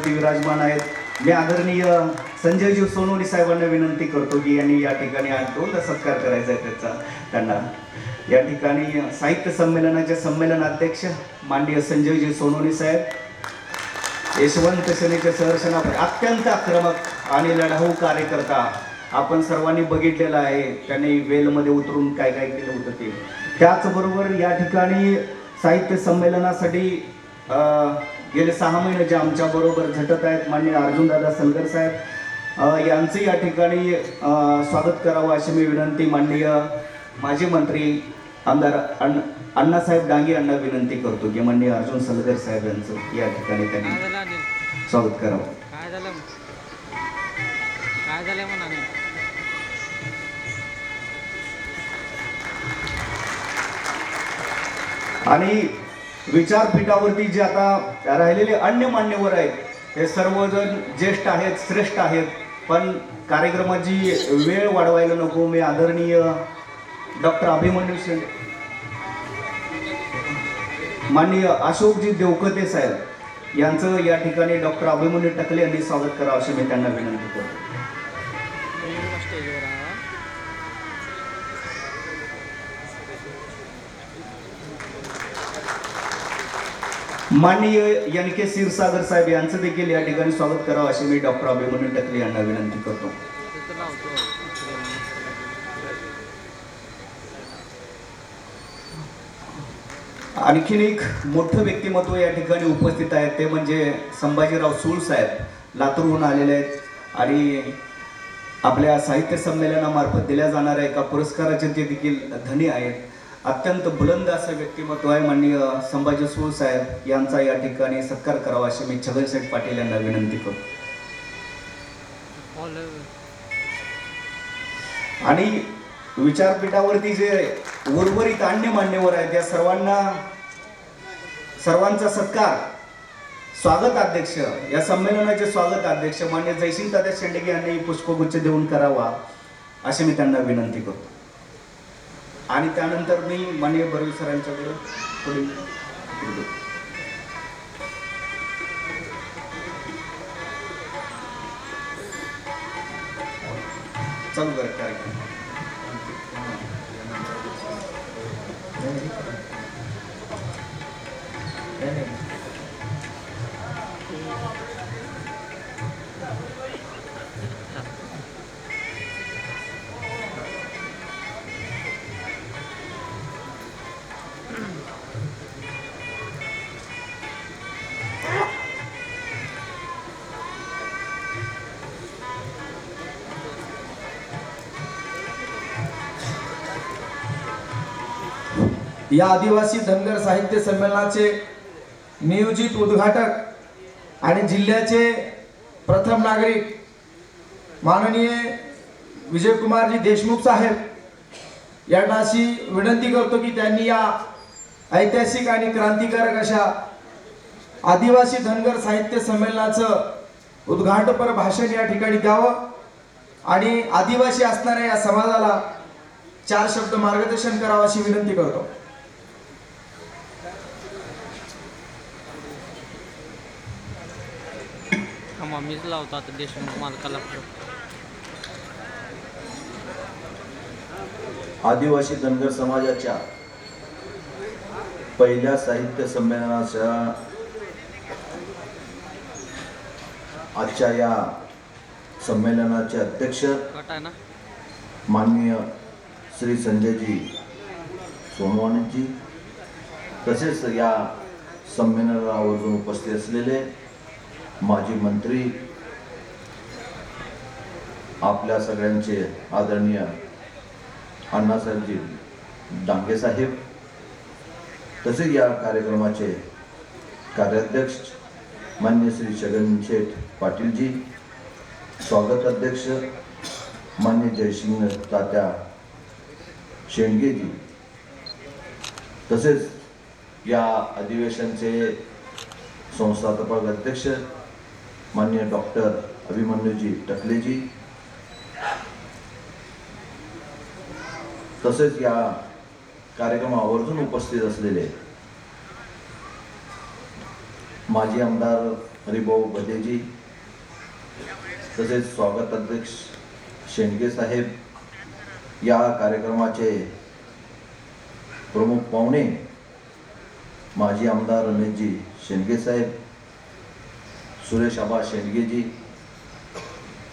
मंचावरती विराजमान आहेत. मी आदरणीय संजयजी सोनवणे साहेबांना विनंती करतो की यांनी या ठिकाणी आज दोनदा सत्कार करायचा आहे त्याचा. त्यांना या ठिकाणी साहित्य संमेलनाचे संमेलन अध्यक्ष माननीय संजयजी सोनवणे साहेब यशवंत सेनेचे सहर्षणापती अत्यंत आक्रमक आणि लढाऊ कार्यकर्ता आपण सर्वांनी बघितलेला आहे. त्यांनी वेलमध्ये उतरून काय काय केलं होतं ते. त्याचबरोबर या ठिकाणी साहित्य संमेलनासाठी अं, गेले सहा महिने जे आमच्या बरोबर झटत आहेत माननीय अर्जुनदादा सलगर साहेब यांचं या ठिकाणी स्वागत करावं अशी मी विनंती माननीय माजी मंत्री आमदार अण्ण अण्णासाहेब डांगे यांना विनंती करतो की माननीय अर्जुन सलगर साहेब यांचं या ठिकाणी त्यांनी स्वागत करावं. काय झालं काय झालं म्हणा अनिल? आणि विचारपीठावरती जे आता राहिलेले अन्य मान्यवर आहेत हे सर्वजण ज्येष्ठ आहेत श्रेष्ठ आहेत पण कार्यक्रमाची वेळ वाढवायला नको. मी आदरणीय डॉक्टर अभिमन्यू सिंग माननीय अशोकजी देवकते साहेब यांचं या ठिकाणी डॉक्टर अभिमन्यू टकले यांनी स्वागत करावं अशी मी त्यांना विनंती करतो स्टेजवर हा. माननीय एन के क्षीरसागर साहेब यांचं देखील या ठिकाणी स्वागत करावं असे मी डॉक्टर अभिमन्यू टकले यांना विनंती करतो. आणखीन एक मोठं व्यक्तिमत्व या ठिकाणी उपस्थित आहे ते म्हणजे संभाजीराव सूळ साहेब लातूरहून आलेले आहेत आणि आपल्या साहित्य संमेलनामार्फत दिल्या जाणाऱ्या एका पुरस्काराचे ते देखील धनी आहेत. अत्यंत बुलंद असं व्यक्तिमत्व आहे माननीय संभाजी सूळ साहेब यांचा या ठिकाणी सत्कार करावा अशी मी छगनशेठ पाटील यांना विनंती करतो. आणि विचारपीठावरती जे उर्वरित अन्य मान्यवर आहेत त्या सर्वांना सर्वांचा सत्कार. स्वागत अध्यक्ष. या संमेलनाचे स्वागत अध्यक्ष मान्य जयसिंग तात्या शेंडगे यांनी पुष्पगुच्छ देऊन करावा अशी मी त्यांना विनंती करतो. आणि त्यानंतर मी माननीय बर्वे सरांच्याकडे पुढे या आदिवासी धनगर साहित्य संमेलनाचे नियोजित उद्घाटक आणि जिल्ह्याचे प्रथम नागरिक माननीय विजयकुमारजी देशमुख साहेब यांना अशी विनंती करतो की त्यांनी या ऐतिहासिक आणि क्रांतिकारक अशा आदिवासी धनगर साहित्य संमेलनाचं उद्घाटनपर भाषण या ठिकाणी द्यावं आणि आदिवासी असणाऱ्या या समाजाला चार शब्द मार्गदर्शन करावं अशी विनंती करतो. थांबा मीच लावतो आता देशमुख मालकाला आदिवासी धनगर समाजाच्या पहिल्या साहित्य संमेलनाच्या आजच्या या संमेलनाचे अध्यक्ष माननीय श्री संजयजी सोनवाणीजी तसेच या संमेलनाला आवर्जून उपस्थित असलेले माजी मंत्री आपल्या सगळ्यांचे आदरणीय अण्णासाहेबजी डांगे साहेब तसेच या कार्यक्रमाचे कार्याध्यक्ष मान्य श्री छगन शेठ पाटीलजी स्वागत अध्यक्ष मान्य जयसिंग तात्या शेंडगेजी तसेच या अधिवेशनचे संस्थापक अध्यक्ष मान्य डॉक्टर अभिमन्यूजी टकलेजी. तसेच या कार्यक्रमावरून आवर्जून उपस्थित असलेले माजी आमदार हरिभाऊ बदेजी तसेच स्वागत अध्यक्ष शेंडगे साहेब या कार्यक्रमाचे प्रमुख पाहुणे माजी आमदार रमेशजी शेंडगे साहेब सुरेश आबा शेंडगेजी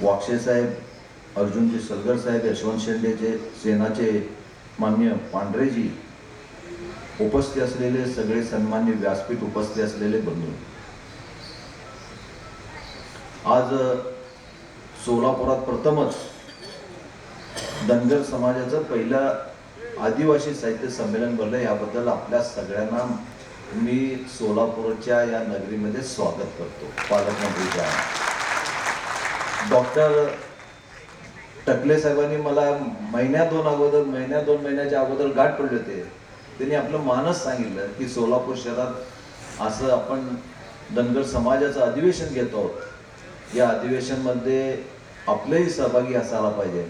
वाक्षे साहेब अर्जुनजी सलगर साहेब यशवंत शेंडेचे सेनाचे मान्य पांढरेजी उपस्थित असलेले सगळे सन्मान्य व्यासपीठ उपस्थित असलेले बंधू. आज सोलापुरात प्रथमच धनगर समाजाचं पहिलं आदिवासी साहित्य संमेलन भरलं. याबद्दल आपल्या सगळ्यांना मी सोलापूरच्या या नगरीमध्ये स्वागत करतो. पालकमंत्रीच्या डॉक्टर टकले साहेबांनी मला महिन्या दोन अगोदर महिन्या दोन महिन्याच्या अगोदर गाठ पडले होते. त्यांनी आपलं मानस सांगितलं की सोलापूर शहरात असं आपण धनगर समाजाचं अधिवेशन घेत आहोत. या अधिवेशनमध्ये आपलंही सहभागी असायला पाहिजे.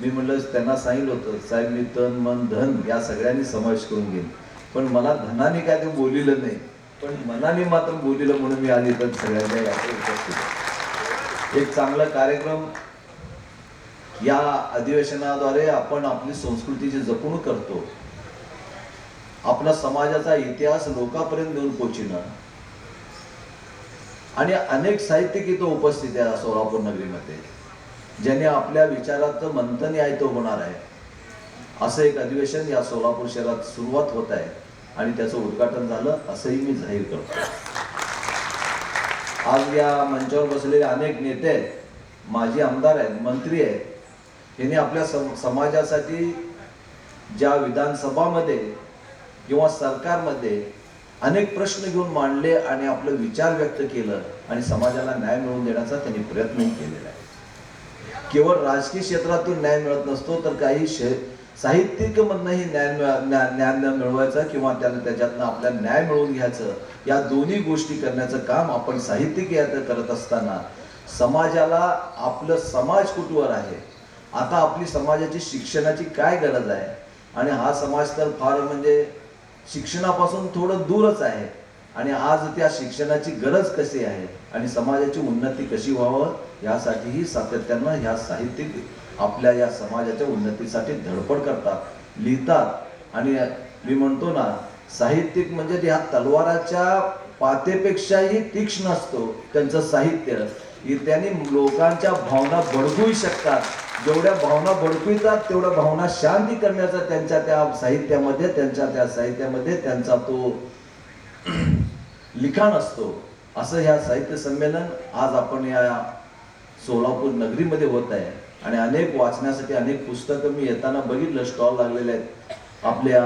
मी म्हटलं त्यांना सांगितलं होतं साहेब मी तन मन धन या सगळ्यांनी समावेश करून घेईन. पण मला धनाने काय ते बोलिलं नाही. पण मनाने मात्र बोलिलं म्हणून मी आली तर सगळ्यांच्या याकडे उपस्थित एक चांगला कार्यक्रम या अधिवेशनाद्वारे आपण आपली संस्कृतीची जपणूक करतो. आपला समाजाचा इतिहास लोकांपर्यंत घेऊन पोचणं आणि अनेक साहित्यिक इथं उपस्थित आहे सोलापूर नगरीमध्ये ज्याने आपल्या विचाराचं मंथन यायचं होणार आहे. असं एक अधिवेशन या सोलापूर शहरात सुरुवात होत आहे. आणि त्याचं उद्घाटन झालं असंही मी जाहीर करतो. आज या मंचावर बसलेले अनेक नेते आहेत माजी आमदार आहेत मंत्री आहेत यांनी आपल्या सम समाजासाठी ज्या विधानसभामध्ये किंवा सरकारमध्ये अनेक प्रश्न घेऊन मांडले आणि आपलं विचार व्यक्त केलं आणि समाजाला न्याय मिळवून देण्याचा त्यांनी प्रयत्न केलेला आहे. केवळ राजकीय क्षेत्रातून न्याय मिळत नसतो तर काही शे साहित्यिक मधनंही न्याय मिळा- ज्ञान मिळवायचं किंवा त्याला त्याच्यातनं आपल्या न्याय मिळवून घ्यायचं या दोन्ही गोष्टी करण्याचं काम आपण साहित्यिक यात करत असताना समाजाला आपलं समाज कुठवर आहे? आता आपली समाजाची शिक्षणाची काय गरज आहे? आणि हा समाज तर फार म्हणजे शिक्षणापासून थोडं दूरच आहे. आणि आज त्या शिक्षणाची गरज कशी आहे? आणि समाजाची उन्नती कशी व्हावं? यासाठीही सातत्यानं ह्या साहित्यिक आपल्या या समाजाच्या उन्नतीसाठी धडपड करतात लिहितात. आणि मी म्हणतो ना साहित्यिक म्हणजे ह्या तलवाराच्या पातेपेक्षाही तीक्ष्ण असतो त्यांचं साहित्य. त्यांनी लोकांच्या भावना भडकूही शकतात. जेवढ्या भावना बडकवितात तेवढ्या भावना शांती करण्याचा त्यांच्या त्या साहित्यामध्ये त्यांच्या त्या साहित्यामध्ये त्यांचा तो लिखाण असतो. असं ह्या साहित्य संमेलन आज आपण या सोलापूर नगरीमध्ये होत आहे. आणि अनेक वाचण्यासाठी अनेक पुस्तकं मी येताना बघितलं स्टॉल लागलेले आहेत. आपल्या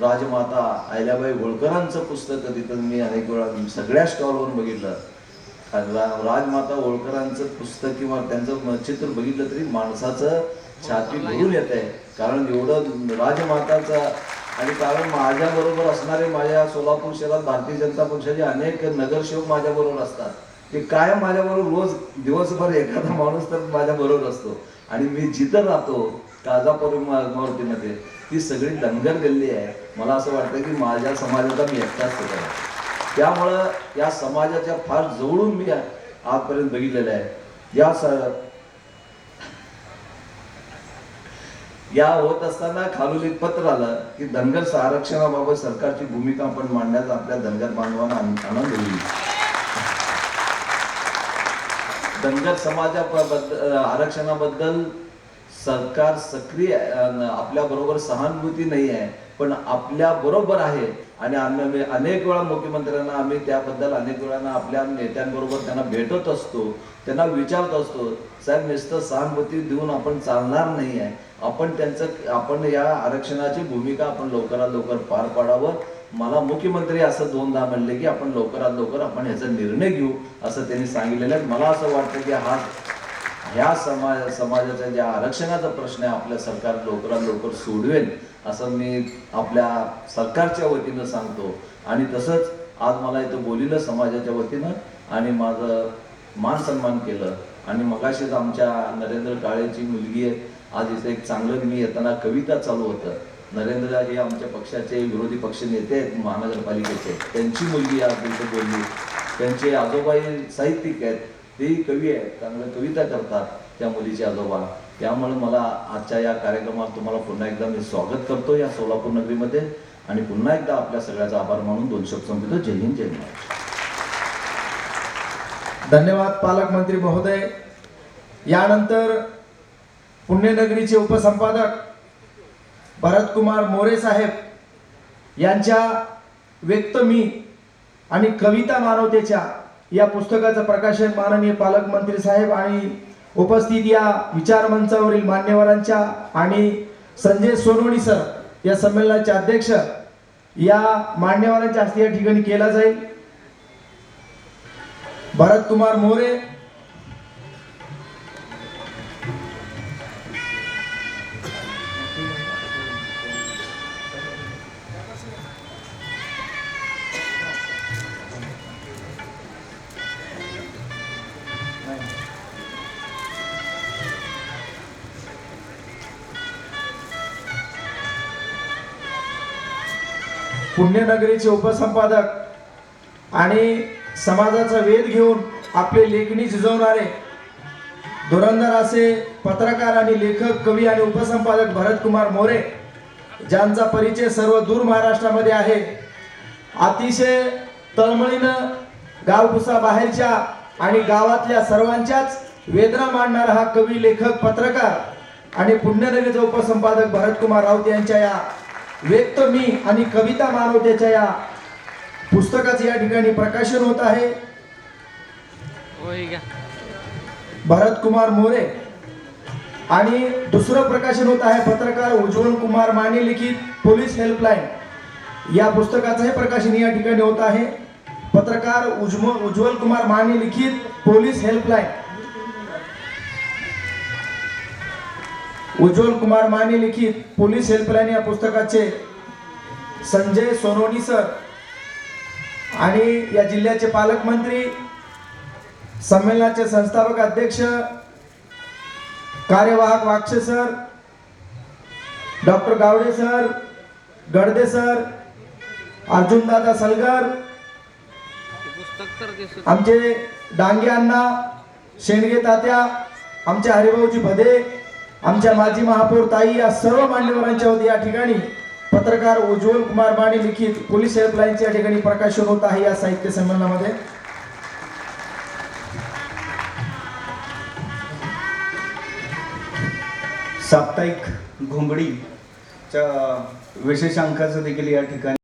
राजमाता अहिल्याबाई होळकरांचं पुस्तक तिथं मी अनेक वेळा सगळ्या स्टॉलवर बघितलं. राजमाता होळकरांचं पुस्तक किंवा त्यांचं चित्र बघितलं तरी माणसाचं छाती भरून येत. आहे कारण एवढं राजमाताचं आणि कारण माझ्या बरोबर असणारे माझ्या सोलापूर शहरात भारतीय जनता पक्षाचे अनेक नगरसेवक माझ्या बरोबर असतात. ते कायम माझ्याबरोबर रोज दिवसभर एखादा माणूस तर माझ्या बरोबर असतो. आणि मी जिथं राहतो काजापूर मारुतीमध्ये ती सगळी दंगल गल्ली आहे. मला असं वाटतं की माझ्या समाजाचा मी एकटाच होत. आहे त्यामुळं या समाजाच्या फार जवळून मी आजपर्यंत बघितलेलं आहे. या स या होत असताना खालून एक पत्र आलं की धनगर आरक्षणाबाबत सरकारची भूमिका पण मांडण्याचा आपल्या धनगर बांधवांना आनंद होईल. धनगर समाजाबद्दल आरक्षणाबद्दल सरकार सक्रिय आपल्या बरोबर सहानुभूती नाही आहे. पण आपल्या बरोबर आहे. आणि आम्ही अनेक वेळा मुख्यमंत्र्यांना आम्ही त्याबद्दल अनेक वेळांना आपल्या नेत्यांबरोबर त्यांना भेटत असतो त्यांना विचारत असतो साहेब नुसतं सहानुभूती देऊन आपण चालणार नाही आहे. आपण त्यांचं आपण या आरक्षणाची भूमिका आपण लवकरात लवकर पार पाडावं. मला मुख्यमंत्री असं दोनदा म्हणले की आपण लवकरात लवकर आपण ह्याचा निर्णय घेऊ असं त्यांनी सांगितलेलं आहे. मला असं वाटतं की हा ह्या समाज समाजाचा ज्या आरक्षणाचा प्रश्न आहे आपल्या सरकार लवकरात लवकर सोडवेल असं मी आपल्या सरकारच्या वतीनं सांगतो. आणि तसंच आज मला इथं बोलिलं समाजाच्या वतीनं आणि माझं मान सन्मान केलं. आणि मगाशीच आमच्या नरेंद्र काळेची मुलगी आहे. आज इथं एक चांगलं मी येताना कविता चालू होतं. नरेंद्र हे आमच्या पक्षाचे विरोधी पक्ष नेते आहेत महानगरपालिकेचे त्यांची मुलगी आज इथं बोलली. त्यांचे आजोबाई साहित्यिक आहेत. तेही कवी आहेत. चांगल्या कविता करतात त्या मुलीचे आजोबा. त्यामुळे मला आजच्या या कार्यक्रमात तुम्हाला पुन्हा एकदा मी स्वागत करतो या सोलापूर नगरीमध्ये. आणि पुन्हा एकदा आपल्या सगळ्याचा आभार मानून दोन शब्द संपितो जय हिंद जय महाराज धन्यवाद पालकमंत्री महोदय. यानंतर पुण्यनगरीचे उपसंपादक भरतकुमार मोरे साहेब यांच्या व्यक्त मी आणि कविता मानवतेच्या या पुस्तकाचं प्रकाशन माननीय पालकमंत्री साहेब आणि उपस्थित या विचारमंचावरील मान्यवरांच्या आणि संजय सोनवणी सर या संमेलनाचे अध्यक्ष या मान्यवरांच्या हस्ते या ठिकाणी केला जाईल. भरतकुमार मोरे पुण्यनगरीचे उपसंपादक आणि समाजाचा वेध घेऊन आपले लेखणी झिजवणारे धुरंधर असे पत्रकार आणि लेखक कवी आणि उपसंपादक भरतकुमार मोरे ज्यांचा परिचय सर्व दूर महाराष्ट्रामध्ये आहे. अतिशय तळमळीनं गावकुसा बाहेरच्या आणि गावातल्या सर्वांच्याच वेदना मांडणारा हा कवी लेखक पत्रकार आणि पुण्यनगरीचा उपसंपादक भरतकुमार राऊत यांच्या या व्यक्त मी आणि कविता मानवतेच्या या पुस्तकाचे या ठिकाणी प्रकाशन होत आहे. भरत कुमार मोरे आणि दुसरं प्रकाशन होत आहे पत्रकार उज्ज्वल कुमार माने लिखित पोलीस हेल्पलाईन. या पुस्तकाचंही प्रकाशन या ठिकाणी होत आहे. पत्रकार उज्ज्वल उज्ज्वल कुमार माने लिखित पोलीस हेल्पलाईन. उज्ज्वल कुमार माने लिखित पोलीस हेल्पलाईन या पुस्तकाचे संजय सोनोनी सर आणि या जिल्ह्याचे पालकमंत्री संमेलनाचे संस्थापक अध्यक्ष कार्यवाहक Wakshe sir doctor Gawade sir Gadade sir अर्जुनदादा Salgar आमचे डांगे अण्णा शेंडगे तात्या आमचे हरिभाऊजी भदे आमच्या माजी महापौर ताई या सर्व मान्यवरांच्या होती या ठिकाणी पत्रकार उज्ज्वल कुमार माने लिखित पोलीस हेल्पलाईनचे या ठिकाणी प्रकाशन होत आहे या साहित्य संमेलनामध्ये. साप्ताहिक घोंगडीच्या विशेषांकाचं देखील या ठिकाणी